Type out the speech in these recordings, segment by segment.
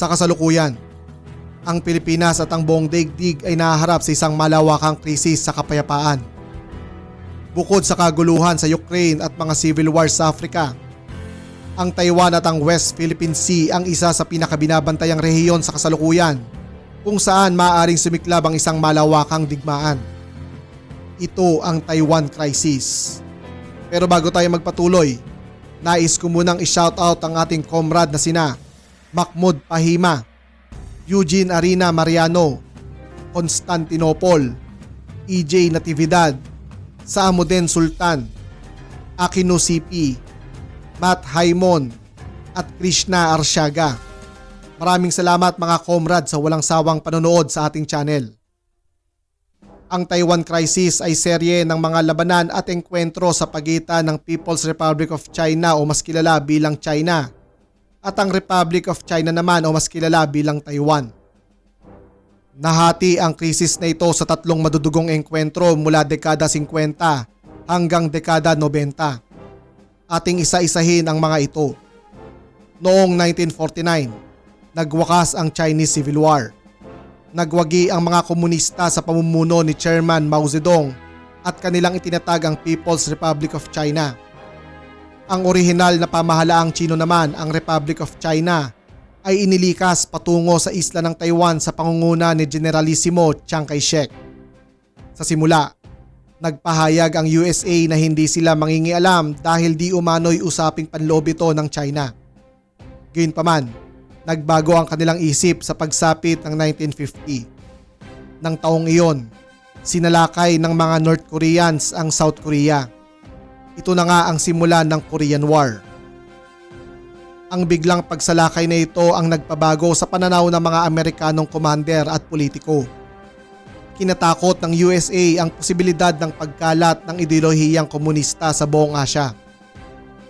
Sa kasalukuyan, ang Pilipinas at ang buong daigdig ay nahaharap sa isang malawakang krisis sa kapayapaan. Bukod sa kaguluhan sa Ukraine at mga civil wars sa Africa, ang Taiwan at ang West Philippine Sea ang isa sa pinakabinabantayang rehiyon sa kasalukuyan kung saan maaaring sumiklab ang isang malawakang digmaan. Ito ang Taiwan Crisis. Pero bago tayo magpatuloy, nais ko munang i-shoutout ang ating comrade na sina Mahmoud Pahima, Eugene Arina Mariano, Constantinopol, EJ Natividad, Saamuden Sultan, Aquino CP, Matt Haimon, at Krishna Arshaga. Maraming salamat mga comrade sa walang sawang panonood sa ating channel. Ang Taiwan Crisis ay serye ng mga labanan at engkwentro sa pagitan ng People's Republic of China o mas kilala bilang China at ang Republic of China naman o mas kilala bilang Taiwan. Nahati ang krisis na ito sa tatlong madudugong engkwentro mula dekada 50 hanggang dekada 90. Ating isa-isahin ang mga ito. Noong 1949, nagwakas ang Chinese Civil War. Nagwagi ang mga komunista sa pamumuno ni Chairman Mao Zedong at kanilang itinatag ang People's Republic of China. Ang orihinal na pamahalaang Chino naman, ang Republic of China, ay inilikas patungo sa isla ng Taiwan sa pangunguna ni Generalissimo Chiang Kai-shek. Sa simula, nagpahayag ang USA na hindi sila mangingialam dahil di umano'y usaping panloob ito ng China. Gayunpaman, nagbago ang kanilang isip sa pagsapit ng 1950. Nang taong iyon, sinalakay ng mga North Koreans ang South Korea. Ito na nga ang simula ng Korean War. Ang biglang pagsalakay na ito ang nagpabago sa pananaw ng mga Amerikanong commander at politiko. Kinatakot ng USA ang posibilidad ng pagkalat ng ideolohiyang komunista sa buong Asya.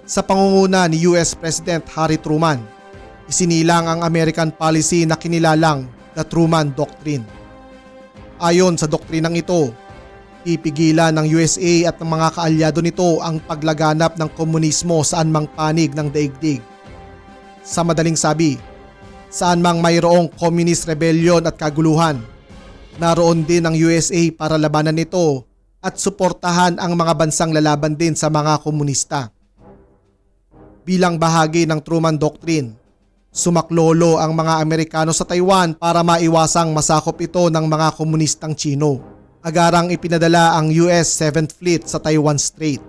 Sa pangunguna ni US President Harry Truman, isinilang ang American policy na kinilalang the Truman Doctrine. Ayon sa doktrinang ito, pipigilan ng USA at ng mga kaalyado nito ang paglaganap ng komunismo saan mang panig ng daigdig. Sa madaling sabi, saan mang mayroong communist rebellion at kaguluhan, naroon din ang USA para labanan nito at suportahan ang mga bansang lalaban din sa mga komunista. Bilang bahagi ng Truman Doctrine, sumaklolo ang mga Amerikano sa Taiwan para maiwasang masakop ito ng mga komunistang Chino. Agarang ipinadala ang US 7th Fleet sa Taiwan Strait.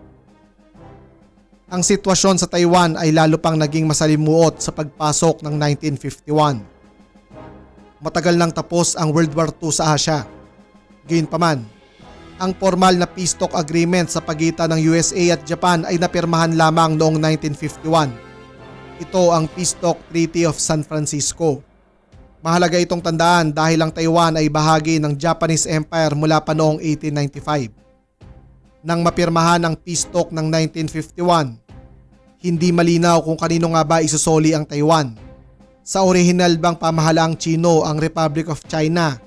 Ang sitwasyon sa Taiwan ay lalo pang naging masalimuot sa pagpasok ng 1951. Matagal nang tapos ang World War II sa Asya. Gayunpaman, ang formal na peace talk agreement sa pagitan ng USA at Japan ay napirmahan lamang noong 1951. Ito ang Peace Talk Treaty of San Francisco. Mahalaga itong tandaan dahil ang Taiwan ay bahagi ng Japanese Empire mula pa noong 1895. Nang mapirmahan ang peace talk ng 1951, hindi malinaw kung kanino nga ba isusoli ang Taiwan. Sa orihinal bang pamahalaang Chino ang Republic of China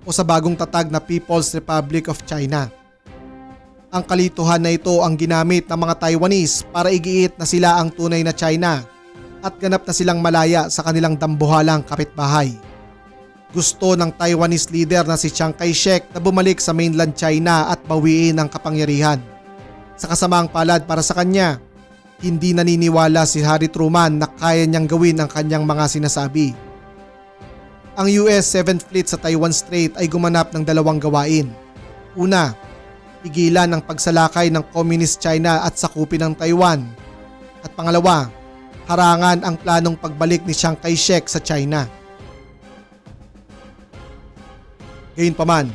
o sa bagong tatag na People's Republic of China. Ang kalituhan na ito ang ginamit ng mga Taiwanese para igiit na sila ang tunay na China at ganap na silang malaya sa kanilang dambuhalang kapitbahay. Gusto ng Taiwanese leader na si Chiang Kai-shek na bumalik sa mainland China at bawiin ang kapangyarihan. Sa kasamaang palad para sa kanya, hindi naniniwala si Harry Truman na kaya niyang gawin ang kanyang mga sinasabi. Ang US 7th Fleet sa Taiwan Strait ay gumanap ng dalawang gawain. Una, pigilan ang pagsalakay ng Communist China at sakupin ng Taiwan. At pangalawa, harangan ang planong pagbalik ni Chiang Kai-shek sa China. Gayunpaman,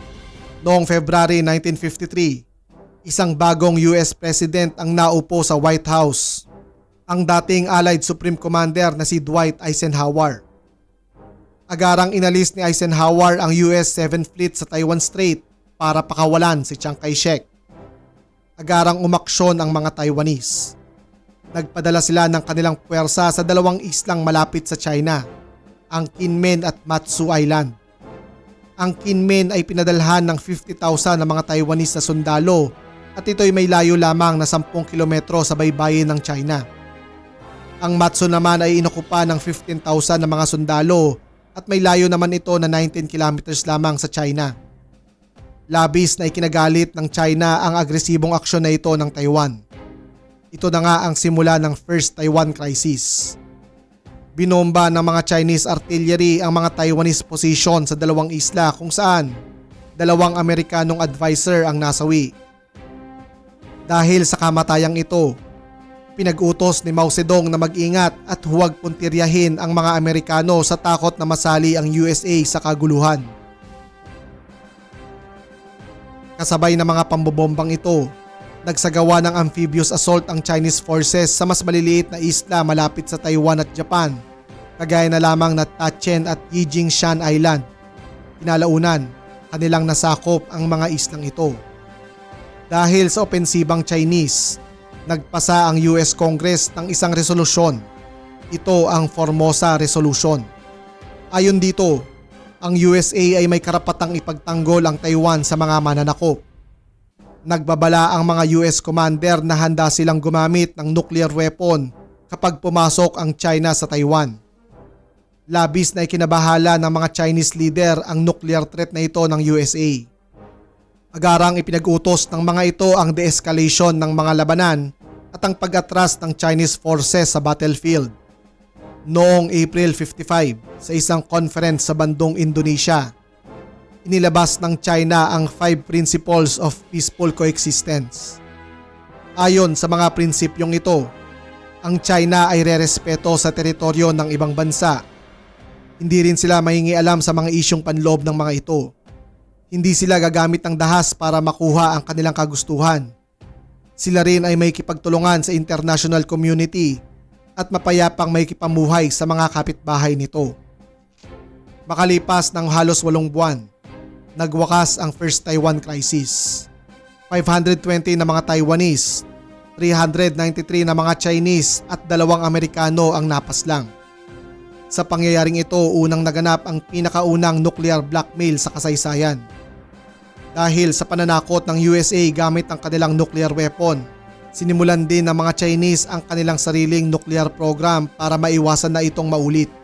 noong February 1953, isang bagong US President ang naupo sa White House, ang dating Allied Supreme Commander na si Dwight Eisenhower. Agarang inalis ni Eisenhower ang US 7th Fleet sa Taiwan Strait para pakawalan si Chiang Kai-shek. Agarang umaksyon ang mga Taiwanese. Nagpadala sila ng kanilang puwersa sa dalawang islang malapit sa China, ang Kinmen at Matsu Island. Ang Kinmen ay pinadalhan ng 50,000 na mga Taiwanese na sundalo at ito'y may layo lamang na 10 kilometro sa baybayin ng China. Ang Matsu naman ay inukupa ng 15,000 na mga sundalo at may layo naman ito na 19 kilometers lamang sa China. Labis na ikinagalit ng China ang agresibong aksyon na ito ng Taiwan. Ito na nga ang simula ng First Taiwan Crisis. Binomba ng mga Chinese artillery ang mga Taiwanese position sa dalawang isla kung saan dalawang Amerikanong advisor ang nasawi. Dahil sa kamatayang ito, pinag-utos ni Mao Zedong na mag-ingat at huwag puntiryahin ang mga Amerikano sa takot na masali ang USA sa kaguluhan. Kasabay ng mga pambobombang ito, nagsagawa ng amphibious assault ang Chinese forces sa mas maliliit na isla malapit sa Taiwan at Japan, kagaya na lamang na Tachen at Yijingshan Island. Kinalaunan, kanilang nasakop ang mga islang ito. Dahil sa opensibang Chinese, nagpasa ang US Congress ng isang resolusyon. Ito ang Formosa Resolution. Ayon dito, ang USA ay may karapatang ipagtanggol ang Taiwan sa mga mananakop. Nagbabala ang mga US commander na handa silang gumamit ng nuclear weapon kapag pumasok ang China sa Taiwan. Labis na ikinabahala ng mga Chinese leader ang nuclear threat na ito ng USA. Agarang ipinag-utos ng mga ito ang de-escalation ng mga labanan at ang pag-atras ng Chinese forces sa battlefield. Noong April 55 sa isang conference sa bandong Indonesia, inilabas ng China ang Five Principles of Peaceful Coexistence. Ayon sa mga prinsipyong ito, ang China ay rerespeto sa teritoryo ng ibang bansa. Hindi rin sila mahingialam sa mga isyong panloob ng mga ito. Hindi sila gagamit ng dahas para makuha ang kanilang kagustuhan. Sila rin ay may kipagtulungan sa international community at mapayapang may kipamuhay sa mga kapitbahay nito. Makalipas ng halos walong buwan, nagwakas ang First Taiwan Crisis. 520 na mga Taiwanese, 393 na mga Chinese at dalawang Amerikano ang napaslang. Sa pangyayaring ito, unang naganap ang pinakaunang nuclear blackmail sa kasaysayan. Dahil sa pananakot ng USA gamit ang kanilang nuclear weapon, sinimulan din ng mga Chinese ang kanilang sariling nuclear program para maiwasan na itong maulit.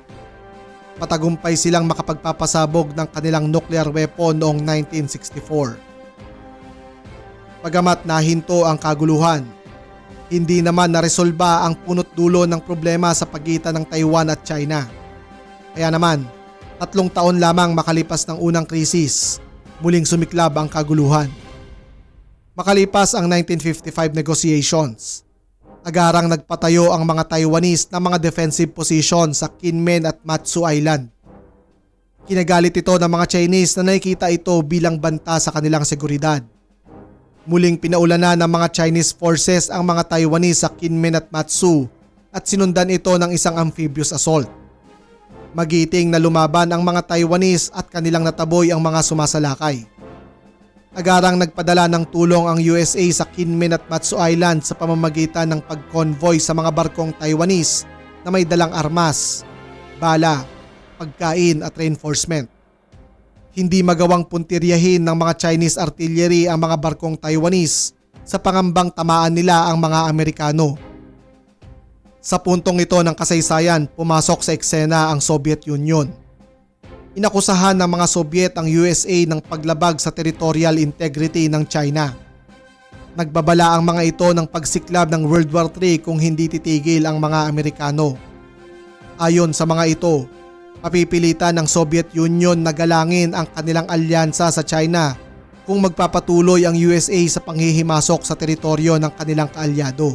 Matagumpay silang makapagpapasabog ng kanilang nuclear weapon noong 1964. Pagamat nahinto ang kaguluhan, hindi naman naresolba ang punot dulo ng problema sa pagitan ng Taiwan at China. Kaya naman, tatlong taon lamang makalipas ng unang krisis, muling sumiklab ang kaguluhan. Makalipas ang 1955 negotiations, agarang nagpatayo ang mga Taiwanese ng mga defensive position sa Kinmen at Matsu Island. Kinagalit ito ng mga Chinese na nakikita ito bilang banta sa kanilang seguridad. Muling pinaulanan ng mga Chinese forces ang mga Taiwanese sa Kinmen at Matsu at sinundan ito ng isang amphibious assault. Magiting na lumaban ang mga Taiwanese at kanilang nataboy ang mga sumasalakay. Agarang nagpadala ng tulong ang USA sa Kinmen at Matsu Island sa pamamagitan ng pag-convoy sa mga barkong Taiwanese na may dalang armas, bala, pagkain at reinforcement. Hindi magawang puntiryahin ng mga Chinese artillery ang mga barkong Taiwanese sa pangambang tamaan nila ang mga Amerikano. Sa puntong ito ng kasaysayan, pumasok sa eksena ang Soviet Union. Inakusahan ng mga Soviet ang USA ng paglabag sa territorial integrity ng China. Nagbabala ang mga ito ng pagsiklab ng World War III kung hindi titigil ang mga Amerikano. Ayon sa mga ito, papipilitan ng Soviet Union na galangin ang kanilang alyansa sa China kung magpapatuloy ang USA sa panghihimasok sa teritoryo ng kanilang kaalyado.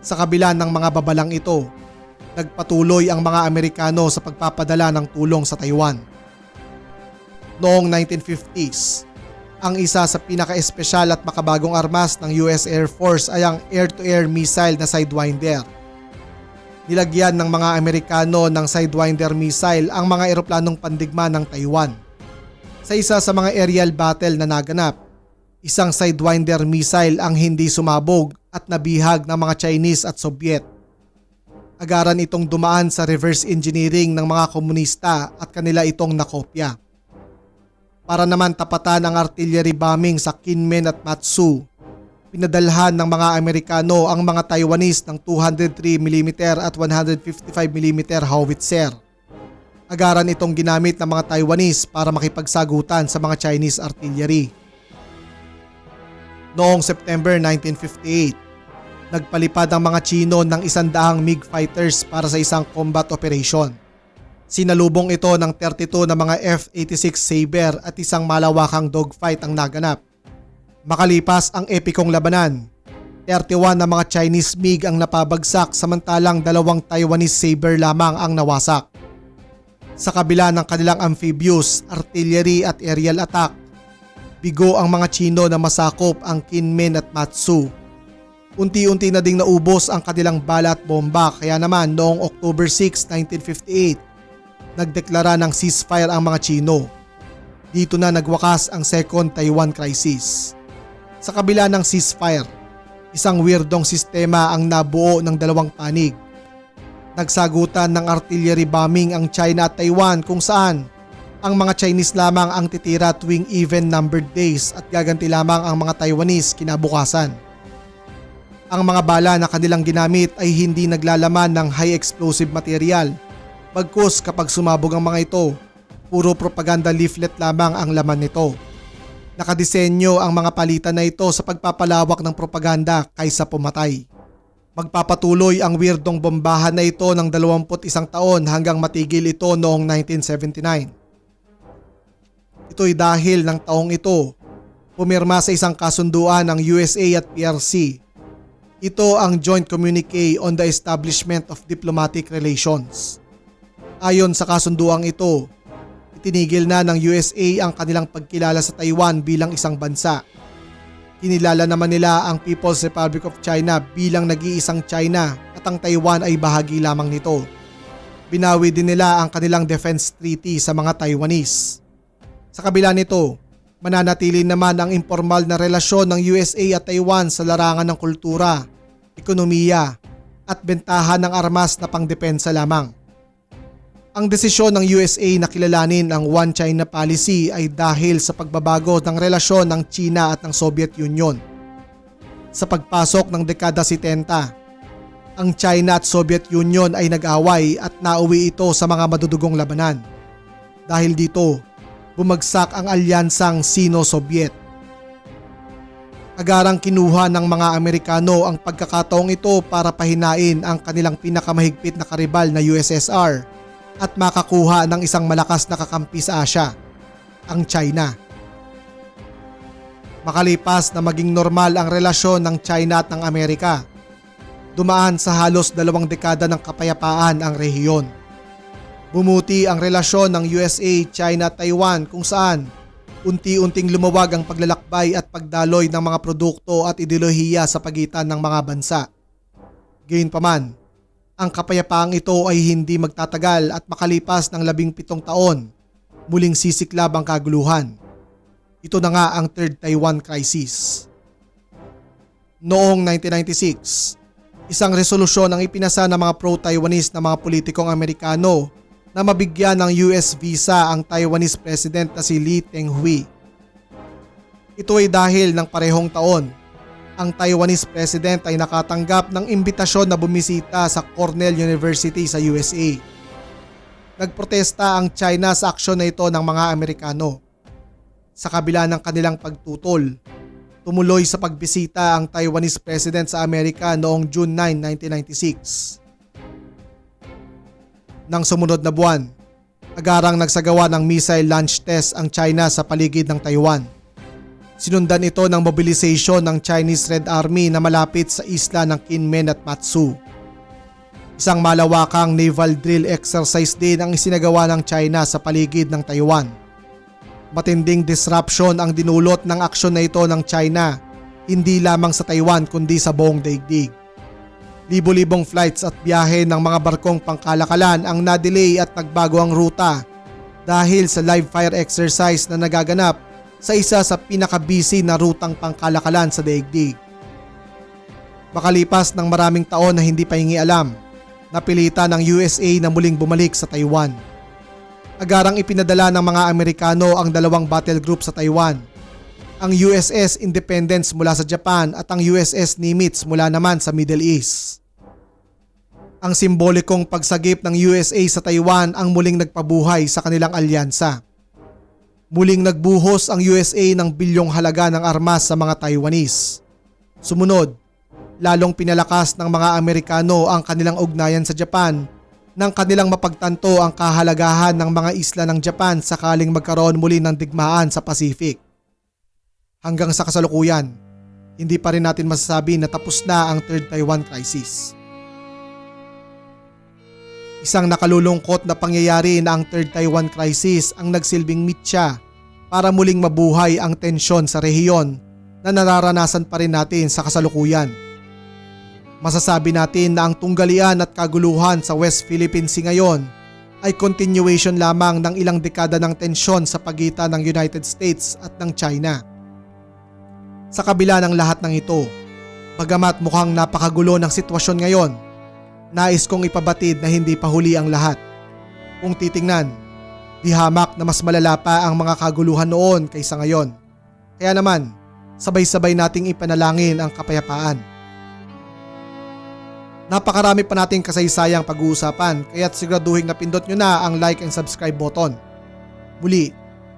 Sa kabila ng mga babalang ito, nagpatuloy ang mga Amerikano sa pagpapadala ng tulong sa Taiwan. Noong 1950s, ang isa sa pinaka-espesyal at makabagong armas ng US Air Force ay ang air-to-air missile na Sidewinder. Nilagyan ng mga Amerikano ng Sidewinder missile ang mga eroplanong pandigma ng Taiwan. Sa isa sa mga aerial battle na naganap, isang Sidewinder missile ang hindi sumabog at nabihag ng mga Chinese at Soviet. Agaran itong dumaan sa reverse engineering ng mga komunista at kanila itong nakopya. Para naman tapatan ang artillery bombing sa Kinmen at Matsu, Pinadalhan ng mga Amerikano ang mga Taiwanese ng 203mm at 155mm howitzer. Agaran itong ginamit ng mga Taiwanese para makipagsagutan sa mga Chinese artillery. Noong September 1958, nagpalipad ang mga Chino ng isandaang MiG fighters para sa isang combat operation. Sinalubong ito ng 32 na mga F-86 Sabre at isang malawakang dogfight ang naganap. Makalipas ang epikong labanan, 31 na mga Chinese MiG ang napabagsak samantalang dalawang Taiwanese Sabre lamang ang nawasak. Sa kabila ng kanilang amphibious, artillery at aerial attack, bigo ang mga Chino na masakop ang Kinmen at Matsu. Unti-unti na ding naubos ang kanilang bala at bomba kaya naman noong October 6, 1958, nagdeklara ng ceasefire ang mga Chino. Dito na nagwakas ang Second Taiwan Crisis. Sa kabila ng ceasefire, isang weirdong sistema ang nabuo ng dalawang panig. Nagsagutan ng artillery bombing ang China at Taiwan kung saan ang mga Chinese lamang ang titira tuwing even numbered days at gaganti lamang ang mga Taiwanese kinabukasan. Ang mga bala na kanilang ginamit ay hindi naglalaman ng high explosive material Bagkus kapag sumabog ang mga ito, puro propaganda leaflet lamang ang laman nito. Nakadisenyo ang mga palitan na ito sa pagpapalawak ng propaganda kaysa pumatay. Magpapatuloy ang weirdong bombahan na ito ng 21 taon hanggang matigil ito noong 1979. Ito'y dahil ng taong ito, pumirma sa isang kasunduan ng USA at PRC. Ito ang Joint Communique on the Establishment of Diplomatic Relations. Ayon sa kasunduang ito, itinigil na ng USA ang kanilang pagkilala sa Taiwan bilang isang bansa. Kinilala naman nila ang People's Republic of China bilang nag-iisang China at ang Taiwan ay bahagi lamang nito. Binawi din nila ang kanilang defense treaty sa mga Taiwanese. Sa kabila nito, mananatili naman ang informal na relasyon ng USA at Taiwan sa larangan ng kultura, ekonomiya at bentahan ng armas na pangdepensa lamang. Ang desisyon ng USA na kilalanin ang One China policy ay dahil sa pagbabago ng relasyon ng China at ng Soviet Union. Sa pagpasok ng dekada 70, ang China at Soviet Union ay nag-away at nauwi ito sa mga madudugong labanan. Dahil dito, bumagsak ang alyansang Sino-Soviet. Agarang kinuha ng mga Amerikano ang pagkakataong ito para pahinain ang kanilang pinakamahigpit na karibal na USSR at makakuha ng isang malakas na kakampi sa Asya, ang China. Makalipas na maging normal ang relasyon ng China at ng Amerika, dumaan sa halos dalawang dekada ng kapayapaan ang rehiyon. Bumuti ang relasyon ng USA, China Taiwan kung saan unti-unting lumawag ang paglalakbay at pagdaloy ng mga produkto at ideolohiya sa pagitan ng mga bansa. Gayunpaman, ang kapayapaang ito ay hindi magtatagal at makalipas ng labing pitong taon, muling sisiklab ang kaguluhan. Ito na nga ang Third Taiwan Crisis. Noong 1996, isang resolusyon ang ipinasa ng mga pro-Taiwanese na mga politikong Amerikano na mabigyan ng US visa ang Taiwanese President na si Lee Teng-hui. Ito ay dahil ng parehong taon ang Taiwanese president ay nakatanggap ng imbitasyon na bumisita sa Cornell University sa USA. Nagprotesta ang China sa aksyon na ito ng mga Amerikano. Sa kabila ng kanilang pagtutol, tumuloy sa pagbisita ang Taiwanese president sa Amerika noong June 9, 1996. Nang sumunod na buwan, agarang nagsagawa ng missile launch test ang China sa paligid ng Taiwan Sinundan ito ng mobilization ng Chinese Red Army na malapit sa isla ng Kinmen at Matsu. Isang malawakang naval drill exercise din ang isinagawa ng China sa paligid ng Taiwan. Matinding disruption ang dinulot ng aksyon na ito ng China, hindi lamang sa Taiwan kundi sa buong daigdig. Libo-libong flights at biyahe ng mga barkong pangkalakalan ang na-delay at nagbago ang ruta dahil sa live fire exercise na nagaganap sa isa sa pinakabisi na rutang pangkalakalan sa daigdig. Makalipas ng maraming taon na hindi pa hingi alam, napilitan ng USA na muling bumalik sa Taiwan. Agarang ipinadala ng mga Amerikano ang dalawang battle group sa Taiwan. Ang USS Independence mula sa Japan at ang USS Nimitz mula naman sa Middle East. Ang simbolikong pagsagip ng USA sa Taiwan ang muling nagpabuhay sa kanilang alyansa. Muling nagbuhos ang USA ng bilyong halaga ng armas sa mga Taiwanese. Sumunod, lalong pinalakas ng mga Amerikano ang kanilang ugnayan sa Japan nang kanilang mapagtanto ang kahalagahan ng mga isla ng Japan sakaling magkaroon muli ng digmaan sa Pacific. Hanggang sa kasalukuyan, hindi pa rin natin masasabi na tapos na ang Third Taiwan Crisis. Isang nakalulungkot na pangyayari na ang Third Taiwan Crisis ang nagsilbing mitya para muling mabuhay ang tensyon sa rehiyon na nararanasan pa rin natin sa kasalukuyan. Masasabi natin na ang tunggalian at kaguluhan sa West Philippine Sea ngayon ay continuation lamang ng ilang dekada ng tensyon sa pagitan ng United States at ng China. Sa kabila ng lahat ng ito, bagamat mukhang napakagulo ng sitwasyon ngayon, nais kong ipabatid na hindi pa huli ang lahat. Kung titingnan, di hamak na mas malala pa ang mga kaguluhan noon kaysa ngayon. Kaya naman, sabay-sabay nating ipanalangin ang kapayapaan. Napakarami pa nating kasaysayang pag-uusapan kaya't siguraduhin na pindot nyo na ang like and subscribe button. Muli,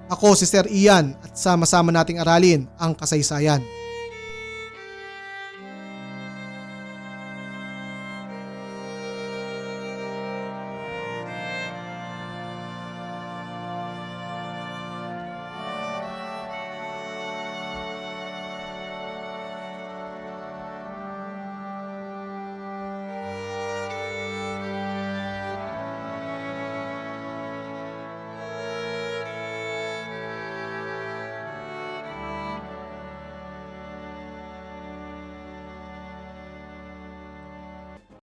ako si Sir Ian at sama-sama nating aralin ang kasaysayan.